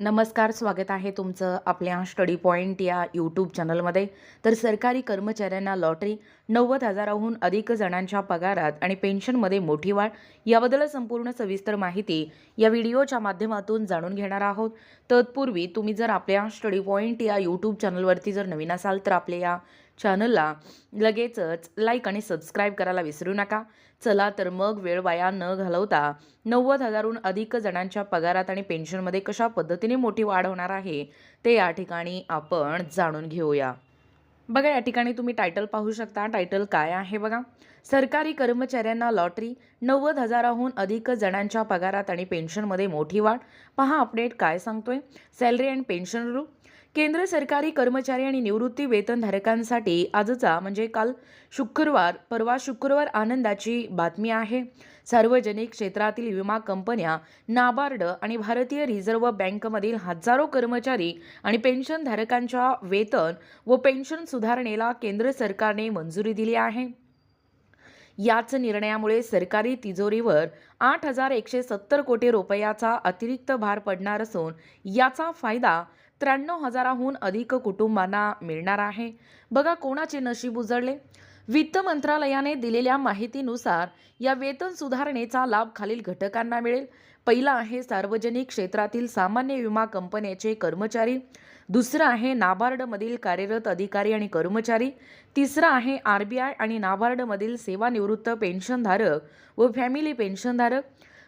नमस्कार स्वागत आहे तुमचं आपल्या स्टडी पॉईंट या यूट्यूब चॅनलमध्ये. तर सरकारी कर्मचाऱ्यांना लॉटरी नव्वद हजाराहून अधिक जणांच्या पगारात आणि पेन्शनमध्ये मोठी वाढ याबद्दल संपूर्ण सविस्तर माहिती या व्हिडिओच्या माध्यमातून जाणून घेणार आहोत. तत्पूर्वी तुम्ही जर आपल्या स्टडी पॉईंट या यूट्यूब चॅनलवरती जर नवीन असाल तर आपल्या या चॅनलला लगेचच लाईक आणि सबस्क्राईब करायला विसरू नका. चला तर मग वेळ वाया न घालवता नव्वद हजारहून अधिक जणांच्या पगारात आणि पेन्शनमध्ये कशा पद्धतीने मोठी वाढ होणार आहे ते या ठिकाणी आपण जाणून घेऊया. बघा या ठिकाणी तुम्ही टायटल पाहू शकता. टायटल काय आहे बघा? सरकारी कर्मचाऱ्यांना लॉटरी नव्वद हजाराहून अधिक जणांच्या पगारात आणि पेन्शनमध्ये मोठी वाढ. पहा अपडेट काय सांगतोय? सॅलरी अँड पेन्शन रूल केंद्र सरकारी कर्मचारी आणि निवृत्ती वेतनधारकांसाठी आजचा म्हणजे काल शुक्रवार परवा शुक्रवार आनंदाची बातमी आहे. सार्वजनिक क्षेत्रातील विमा कंपन्या नाबार्ड आणि भारतीय रिझर्व्ह बँकमधील हजारो कर्मचारी आणि पेन्शनधारकांच्या वेतन व पेन्शन सुधारणेला केंद्र सरकारने मंजुरी दिली आहे. याच निर्णयामुळे सरकारी तिजोरीवर आठ हजार एकशे सत्तर कोटी रुपयाचा अतिरिक्त भार पडणार असून याचा फायदा त्र्याण्णव हजाराहून अधिक कुटुंबांना मिळणार आहे. बघा कोणाचे नशीब उजळले? वित्त मंत्रालयाने दिलेल्या माहितीनुसार या वेतन सुधारणेचा लाभ खालील घटकांना मिळेल. पहिला आहे सार्वजनिक क्षेत्रातील सामान्य विमा कंपन्याचे कर्मचारी. दुसरं आहे नाबार्डमधील कार्यरत अधिकारी आणि कर्मचारी. तिसरं आहे आर बी आय आणि नाबार्डमधील सेवानिवृत्त पेन्शनधारक व फॅमिली पेन्शनधारक.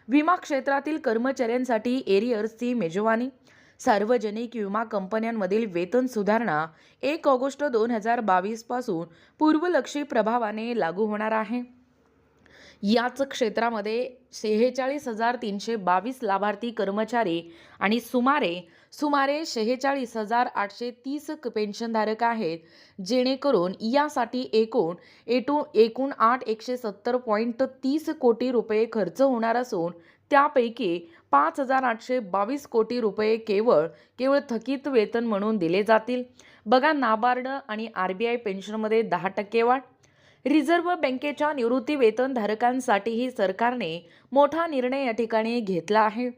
विमा क्षेत्रातील कर्मचाऱ्यांसाठी एरियर्सची मेजवानी. सार्वजनिक विमा कंपन्यांमधील वेतन सुधारणा एक ऑगस्ट दोन हजार बावीसपासून पूर्वलक्षी प्रभावाने लागू होणार आहे. याच क्षेत्रामध्ये शेहेचाळीस हजार तीनशे बावीस लाभार्थी कर्मचारी आणि सुमारे सुमारे शेहेचाळीस हजार आठशे तीस पेन्शनधारक आहेत जेणेकरून यासाठी एकूण एटू एकूण आठ एकशे सत्तर पॉईंट तीस कोटी रुपये खर्च होणार असून त्यापैकी पाच हजार आठशे बावीस कोटी रुपये केवळ केवळ थकीत वेतन म्हणून दिले जातील. बघा नाबार्ड आणि आर बी आय पेन्शनमध्ये दहा टक्के वाढ. रिझर्व्ह बँकेच्या निवृत्ती वेतनधारकांसाठीही सरकारने मोठा निर्णय या ठिकाणी घेतला आहे.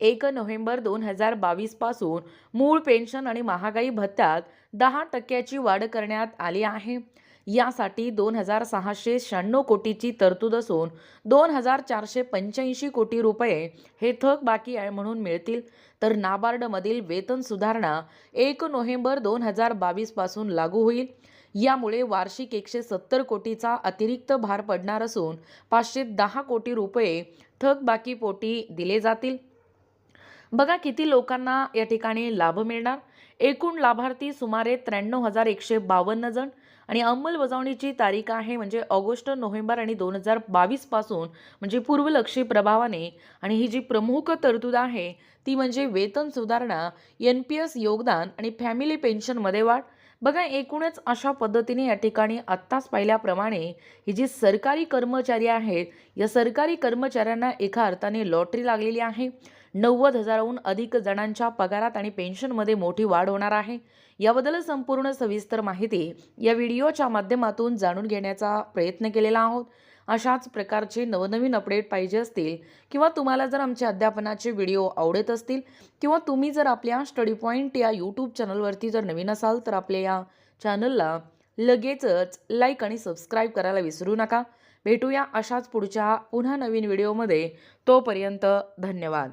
एक नोव्हेंबर दोन हजार बावीसपासून मूळ पेन्शन आणि महागाई भत्त्यात दहा टक्क्याची वाढ करण्यात आली आहे. यासाठी दोन हजार सहाशे शहाण्णव कोटीची तरतूद असून दोन हजार चारशे पंच्याऐंशी कोटी रुपये हे थक बाकी आहे म्हणून मिळतील. तर नाबार्डमधील वेतन सुधारणा एक नोव्हेंबर दोन हजार बावीसपासून लागू होईल. यामुळे वार्षिक एकशे सत्तर कोटीचा अतिरिक्त भार पडणार असून पाचशे दहा कोटी रुपये थकबाकीपोटी दिले जातील. बघा किती लोकांना या ठिकाणी लाभ मिळणार. एकूण लाभार्थी सुमारे त्र्याण्णव हजार एकशे बावन्न जण. आणि अंमलबजावणीची तारीख आहे म्हणजे ऑगस्ट नोव्हेंबर आणि दोन हजार बावीसपासून म्हणजे पूर्वलक्षी प्रभावाने आणि ही जी प्रमुख तरतूद आहे ती म्हणजे वेतन सुधारणा एन पी एस योगदान आणि फॅमिली पेन्शनमध्ये वाढ. बघा एकूणच अशा पद्धतीने या ठिकाणी आत्ताच पाहिल्याप्रमाणे ही जी सरकारी कर्मचारी आहेत या सरकारी कर्मचाऱ्यांना एका अर्थाने लॉटरी लागलेली आहे. नव्वद हजाराहून अधिक जणांच्या पगारात आणि पेन्शनमध्ये मोठी वाढ होणार आहे. याबद्दल संपूर्ण सविस्तर माहिती या व्हिडिओच्या माध्यमातून जाणून घेण्याचा प्रयत्न केलेला आहोत. अशाच प्रकारचे नवनवीन अपडेट पाहिजे असतील किंवा तुम्हाला जर आमच्या अध्यापनाचे व्हिडिओ आवडत असतील किंवा तुम्ही जर आपल्या स्टडी पॉईंट या यूट्यूब चॅनलवरती जर नवीन असाल तर आपल्या या चॅनलला लगेचच लाईक आणि सबस्क्राईब करायला विसरू नका. भेटूया अशाच पुढच्या पुन्हा नवीन व्हिडिओमध्ये. तोपर्यंत धन्यवाद.